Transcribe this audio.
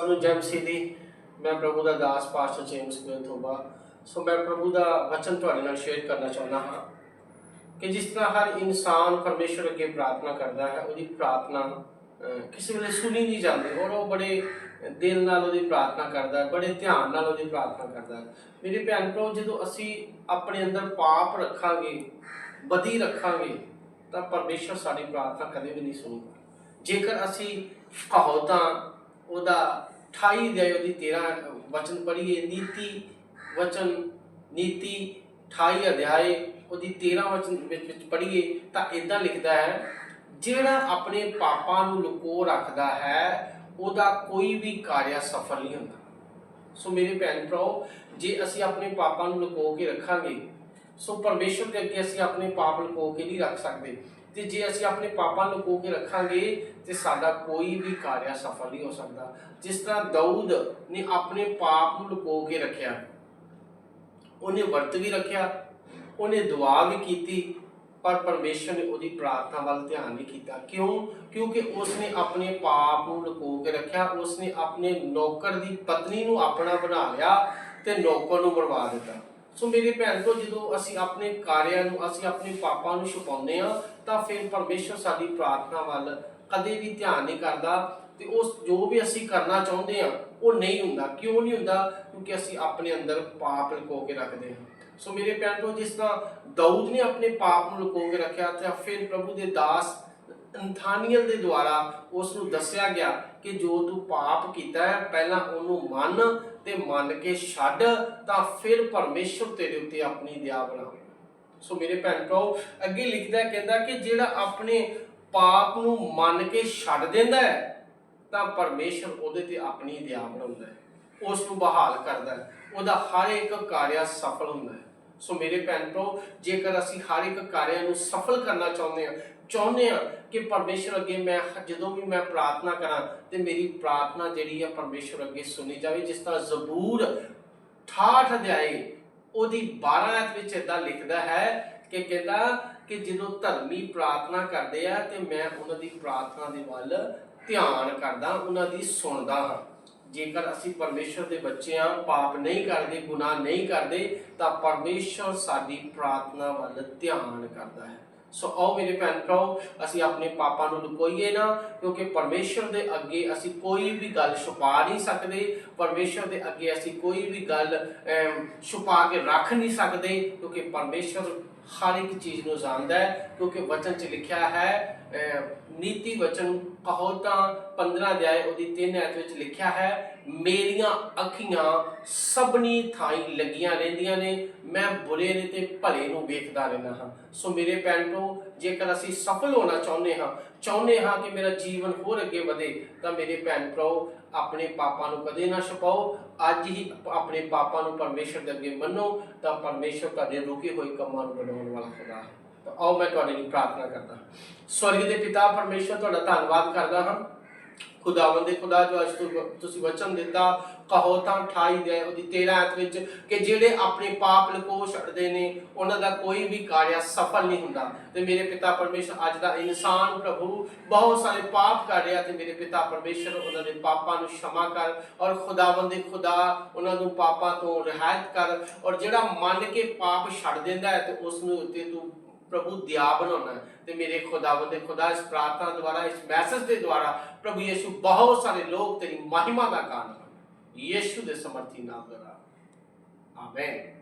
ਨੂੰ ਜੈ ਮਸੀਹ ਮੈਂ ਪ੍ਰਭੂ ਦਾ ਦਾਸ ਪਾਸਟਰ ਜੇਮਸ ਗੋਥੋਬਾ ਸੋ ਮੈਂ ਪ੍ਰਭੂ ਦਾ ਵਚਨ ਤੁਹਾਡੇ ਨਾਲ ਸ਼ੇਅਰ ਕਰਨਾ ਚਾਹੁੰਦਾ ਹਾਂ ਕਿ ਜਿਸ ਤਰ੍ਹਾਂ ਹਰ ਇਨਸਾਨ ਪਰਮੇਸ਼ਰ ਅੱਗੇ ਪ੍ਰਾਰਥਨਾ ਕਰਦਾ ਹੈ, ਉਹਦੀ ਪ੍ਰਾਰਥਨਾ ਕਿਸੇ ਵੇਲੇ ਸੁਣੀ ਨਹੀਂ ਜਾਂਦੀ ਔਰ ਉਹ ਬੜੇ ਦਿਲ ਨਾਲ ਉਹਦੀ ਪ੍ਰਾਰਥਨਾ ਕਰਦਾ ਹੈ, ਬੜੇ ਧਿਆਨ ਨਾਲ ਉਹਦੀ ਪ੍ਰਾਰਥਨਾ ਕਰਦਾ ਹੈ। ਮੇਰੇ ਭੈਣ ਭਰਾ ਜਦੋਂ ਅਸੀਂ ਆਪਣੇ ਅੰਦਰ ਪਾਪ ਰੱਖਾਂਗੇ, ਬਦੀ ਰੱਖਾਂਗੇ, ਤਾਂ ਪਰਮੇਸ਼ਰ ਸਾਡੀ ਪ੍ਰਾਰਥਨਾ ਕਦੇ ਵੀ ਨਹੀਂ ਸੁਣੇਗਾ ਜੇਕਰ ਅਸੀਂ ਕਹੋਤਾਂ ਉਹਦਾ 28 ਦੇ ਉਹਦੀ 13 ਵਚਨ ਪੜ੍ਹੀਏ, ਨੀਤੀ ਵਚਨ, ਨੀਤੀ 28 ਅਧਿਆਏ, ਉਹਦੀ 13 ਵਚਨ ਵਿੱਚ ਪੜ੍ਹੀਏ, ਤਾਂ ਇਦਾਂ ਲਿਖਦਾ ਹੈ, ਜਿਹੜਾ ਆਪਣੇ ਪਾਪਾਂ ਨੂੰ ਲੁਕੋ ਰੱਖਦਾ ਹੈ, ਉਹਦਾ ਕੋਈ ਵੀ ਕਾਰਿਆ ਸਫਲ ਨਹੀਂ ਹੁੰਦਾ। ਸੋ ਮੇਰੇ ਭੈਣ ਭਰਾਓ, ਜੇ ਅਸੀਂ ਆਪਣੇ ਪਾਪਾਂ ਨੂੰ ਲੁਕੋ ਕੇ ਰੱਖਾਂਗੇ ਸੋ ਪਰਮੇਸ਼ਰ ਦੇ ਅੱਗੇ ਅਸੀਂ ਆਪਣੇ ਪਾਪ ਲੁਕੋ ਕੇ ਨਹੀਂ ਰੱਖ ਸਕਦੇ। ਤੇ ਜੇ ਅਸੀਂ ਆਪਣੇ ਪਾਪਾਂ ਲੁਕੋ ਕੇ ਰੱਖਾਂਗੇ, ਤੇ ਸਾਡਾ ਕੋਈ ਵੀ ਕਾਰਿਆ ਸਫਲ ਨਹੀਂ ਹੋ ਸਕਦਾ। ਜਿਸ ਤਰ੍ਹਾਂ ਦਾਊਦ ਨੇ ਆਪਣੇ ਪਾਪ ਨੂੰ ਲੁਕੋ ਕੇ ਰੱਖਿਆ, ਉਹਨੇ ਵਰਤ ਵੀ ਰੱਖਿਆ, ਉਹਨੇ ਦੁਆ ਵੀ ਕੀਤੀ, ਪਰ ਪਰਮੇਸ਼ਰ ਨੇ ਉਹਦੀ ਪ੍ਰਾਰਥਨਾ ਵੱਲ ਧਿਆਨ ਨਹੀਂ ਕੀਤਾ। ਕਿਉਂ? ਕਿਉਂਕਿ ਉਸਨੇ ਆਪਣੇ ਪਾਪ ਨੂੰ ਲੁਕੋ ਕੇ ਰੱਖਿਆ, ਉਸਨੇ ਆਪਣੇ ਨੌਕਰ ਦੀ ਪਤਨੀ ਨੂੰ ਆਪਣਾ ਬਣਾ ਲਿਆ ਤੇ ਨੌਕਰ ਨੂੰ ਮਰਵਾ ਦਿੱਤਾ। ਸੋ ਮੇਰੇ ਭੈਣ ਤੋਂ ਜਦੋਂ ਅਸੀਂ ਆਪਣੇ ਕਾਰਿਆਂ ਨੂੰ, ਅਸੀਂ ਆਪਣੇ ਪਾਪਾਂ ਨੂੰ ਛੁਪਾਉਂਦੇ ਆ ਤਾਂ ਫਿਰ ਪਰਮੇਸ਼ਰ ਸਾਡੀ ਪ੍ਰਾਰਥਨਾ ਵੱਲ ਕਦੇ ਵੀ ਧਿਆਨ ਨਹੀਂ ਕਰਦਾ ਤੇ ਉਸ ਜੋ ਵੀ ਅਸੀਂ ਕਰਨਾ ਚਾਹੁੰਦੇ ਆ ਉਹ ਨਹੀਂ ਹੁੰਦਾ। ਕਿਉਂ ਨਹੀਂ ਹੁੰਦਾ? ਕਿਉਂਕਿ ਅਸੀਂ ਆਪਣੇ ਅੰਦਰ ਪਾਪ ਲੁਕੋ ਕੇ ਰੱਖਦੇ ਹਾਂ। ਸੋ ਮੇਰੇ ਭੈਣ ਤੋਂ ਜਿਸ ਤਰ੍ਹਾਂ ਦਾਊਦ ਨੇ ਆਪਣੇ ਪਾਪ ਨੂੰ ਲੁਕੋ ਕੇ ਰੱਖਿਆ, ਤੇ ਫਿਰ ਪ੍ਰਭੂ ਦੇ ਦਾਸ ਅੰਥਾਨੀਅਲ ਦੇ ਦੁਆਰਾ ਉਸ ਨੂੰ ਦੱਸਿਆ ਗਿਆ ਕਿ ਜੋ ਤੂੰ ਪਾਪ ਕੀਤਾ ਹੈ, ਪਹਿਲਾਂ ਉਹਨੂੰ ਮੰਨ ਤੇ ਮੰਨ ਕੇ ਛੱਡ, ਤਾਂ ਫਿਰ ਪਰਮੇਸ਼ਰ ਤੇਰੇ ਉੱਤੇ ਆਪਣੀ ਦਇਆ ਬਣਾਵੇ। ਸੋ ਮੇਰੇ ਭੈਣ ਭਰਾਓ, ਅੱਗੇ ਲਿਖਦਾ ਕਹਿੰਦਾ ਕਿ ਜਿਹੜਾ ਆਪਣੇ ਪਾਪ ਨੂੰ ਮੰਨ ਕੇ ਛੱਡ ਦਿੰਦਾ ਹੈ, ਤਾਂ ਪਰਮੇਸ਼ਰ ਉਹਦੇ ਤੇ ਆਪਣੀ ਦਇਆ ਬਣਾਉਂਦਾ ਹੈ। ਉਸ ਨੂੰ ਬਹਾਲ ਕਰਦਾ ਹੈ। ਉਹਦਾ ਹਰ ਇੱਕ ਕਾਰਿਆ ਸਫਲ ਹੁੰਦਾ ਹੈ। ਸੋ ਮੇਰੇ ਭੈਣ ਭਰਾਓ ਜੇਕਰ ਅਸੀਂ ਹਰ ਇੱਕ ਕਾਰਿਆ ਨੂੰ ਸਫਲ ਕਰਨਾ ਚਾਹੁੰਦੇ ਹਾਂ ਚਾਹੁੰਦੇ ਹਾਂ ਕਿ ਪਰਮੇਸ਼ਰ ਅੱਗੇ ਮੈਂ ਜਦੋਂ ਵੀ ਮੈਂ ਪ੍ਰਾਰਥਨਾ ਕਰਾਂ, ਤੇ ਮੇਰੀ ਪ੍ਰਾਰਥਨਾ ਜਿਹੜੀ ਆ ਪਰਮੇਸ਼ਰ ਅੱਗੇ ਸੁਣੀ ਜਾਵੇ, ਜਿਸ ਤਰ੍ਹਾਂ ਜ਼ਬੂਰ 68 ਅਧਿਆਏ ਉਹਦੀ 12 ਆਇਤ ਵਿੱਚ ਇਦਾਂ ਲਿਖਦਾ ਹੈ ਕਿ ਕਹਿੰਦਾ ਕਿ ਜਦੋਂ ਧਰਮੀ ਪ੍ਰਾਰਥਨਾ ਕਰਦੇ ਆ, ਤੇ ਮੈਂ ਉਹਨਾਂ ਦੀ ਪ੍ਰਾਰਥਨਾ ਦੇ ਵੱਲ ਧਿਆਨ ਕਰਦਾ, ਉਹਨਾਂ ਦੀ ਸੁਣਦਾ ਹਾਂ। ਜੇਕਰ ਅਸੀਂ ਪਰਮੇਸ਼ਰ ਦੇ ਬੱਚੇ ਆ ਪਾਪ ਨਹੀਂ ਕਰਦੇ, ਗੁਨਾਹ ਨਹੀਂ ਕਰਦੇ, ਤਾਂ ਪਰਮੇਸ਼ਰ ਸਾਡੀ ਪ੍ਰਾਰਥਨਾ ਵੱਲ ਧਿਆਨ ਕਰਦਾ ਹੈ। ਸੋ ਆਓ ਮੇਰੇ ਭੈਣ ਭਰਾਓ, ਅਸੀਂ ਆਪਣੇ ਪਾਪਾਂ ਨੂੰ ਲੁਕੋਈਏ ਨਾ, ਕਿਉਂਕਿ ਪਰਮੇਸ਼ਰ ਦੇ ਅੱਗੇ ਅਸੀਂ ਕੋਈ ਵੀ ਗੱਲ ਛੁਪਾ ਨਹੀਂ ਸਕਦੇ, ਪਰਮੇਸ਼ਰ ਦੇ ਅੱਗੇ ਅਸੀਂ ਕੋਈ ਵੀ ਗੱਲ ਛੁਪਾ ਕੇ ਰੱਖ ਨਹੀਂ ਸਕਦੇ, ਕਿਉਂਕਿ ਪਰਮੇਸ਼ਰ ਹਰ ਇੱਕ ਚੀਜ਼ ਨੂੰ ਜਾਣਦਾ ਹੈ ਕਿਉਂਕਿ ਵਚਨ 'ਚ ਲਿਖਿਆ ਹੈ ਅਮ, ਨੀਤੀ ਵਚਨ ਕਹੋਤਾਂ 15 ਅਧਿਆਏ ਉਹਦੀ 3 ਐਤ ਵਿੱਚ ਲਿਖਿਆ ਹੈ ਮੇਰੀਆਂ ਅੱਖੀਆਂ ਸਭਨੀ ਥਾਈਂ ਲੱਗੀਆਂ ਰਹਿੰਦੀਆਂ ਨੇ ਮੈਂ ਬੁਰੇ ਨੇ ਤੇ ਭਲੇ ਨੂੰ ਵੇਖਦਾ ਰਹਿੰਦਾ ਹਾਂ। ਸੋ ਮੇਰੇ ਭੈਣ ਤੋਂ ਜੇਕਰ ਅਸੀਂ ਸਫਲ ਹੋਣਾ ਚਾਹੁੰਦੇ ਹਾਂ ਚਾਹੁੰਦੇ ਹਾਂ ਕਿ ਮੇਰਾ ਜੀਵਨ ਹੋਰ ਅੱਗੇ ਵਧੇ ਤਾਂ ਮੇਰੇ ਭੈਣ ਭਰਾਓ ਆਪਣੇ ਪਾਪਾਂ ਨੂੰ ਕਦੇ ਨਾ ਛਪਾਓ। ਅੱਜ ਹੀ ਆਪਣੇ ਪਾਪਾਂ ਨੂੰ ਪਰਮੇਸ਼ਰ ਦੇ ਅੱਗੇ ਮੰਨੋ, ਤਾਂ ਪਰਮੇਸ਼ਰ ਤੁਹਾਡੇ ਰੁਕੇ ਹੋਏ ਕੰਮਾਂ ਨੂੰ ਬਣਾਉਣ ਵਾਲਾ ਖੁਦਾ ਹੈ। ਆਓ ਮੈਂ ਤੁਹਾਡੇ ਲਈ ਪ੍ਰਾਰਥਨਾ ਕਰਦਾ ਹਾਂ। ਸਵਰਗ ਦੇ ਪਿਤਾ ਪਰਮੇਸ਼ਰ, ਤੁਹਾਡਾ ਧੰਨਵਾਦ ਕਰਦਾ ਹਾਂ। ਖੁਦਾਵੰਦ ਦੇ ਖੁਦਾ ਜੋ ਅੱਜ ਤੁਸੀਂ ਵਚਨ ਦਿੱਤਾ, ਕਹੋ ਤਾਂ 28 ਦੇ, ਉਹਦੀ 13 ਅਧ ਵਿੱਚ ਕਿ ਜਿਹੜੇ ਆਪਣੇ ਪਾਪ ਲਕੋ ਛੱਡਦੇ ਨੇ, ਉਹਨਾਂ ਦਾ ਕੋਈ ਵੀ ਕਾਰਿਆ ਸਫਲ ਨਹੀਂ ਹੁੰਦਾ। ਤੇ ਮੇਰੇ ਪਿਤਾ ਪਰਮੇਸ਼ਰ ਅੱਜ ਦਾ ਇਨਸਾਨ ਪ੍ਰਭੂ, ਬਹੁਤ ਸਾਰੇ ਪਾਪ ਕਰ ਰਿਹਾ ਤੇ ਮੇਰੇ ਪਿਤਾ ਪਰਮੇਸ਼ਰ ਉਹਨਾਂ ਦੇ ਪਾਪਾਂ ਨੂੰ ਸ਼ਮਾ ਕਰ ਔਰ ਖੁਦਾਵੰਦ ਦੇ ਖੁਦਾ ਉਹਨਾਂ ਨੂੰ ਪਾਪਾਂ ਤੋਂ ਰਹਿਤ ਕਰ ਔਰ ਜਿਹੜਾ ਮੰਨ ਕੇ ਪਾਪ ਛੱਡ ਦਿੰਦਾ ਹੈ ਤੇ ਉਸ ਨੂੰ ਉੱਤੇ ਤੂੰ ਪ੍ਰਭੂ ਦਿਆ ਬਣਾਉਣਾ ਤੇ ਮੇਰੇ ਖੁਦਾਵੰਦ ਦੇ ਖੁਦਾ ਇਸ ਪ੍ਰਾਰਥਨਾ ਦੁਆਰਾ, ਇਸ ਮੈਸੇਜ ਦੇ ਦੁਆਰਾ ਪ੍ਰਭੂ ਯੀਸ਼ੂ ਬਹੁਤ ਸਾਰੇ ਲੋਕ ਤੇਰੀ ਮਹਿਮਾ ਦਾ ਕਾਰਨ ਹਨ ਯੀਸ਼ੂ ਦੇ ਸਮਰਥੀ ਨਾਮ ਦੁਆਰਾ ਆਮੇਨ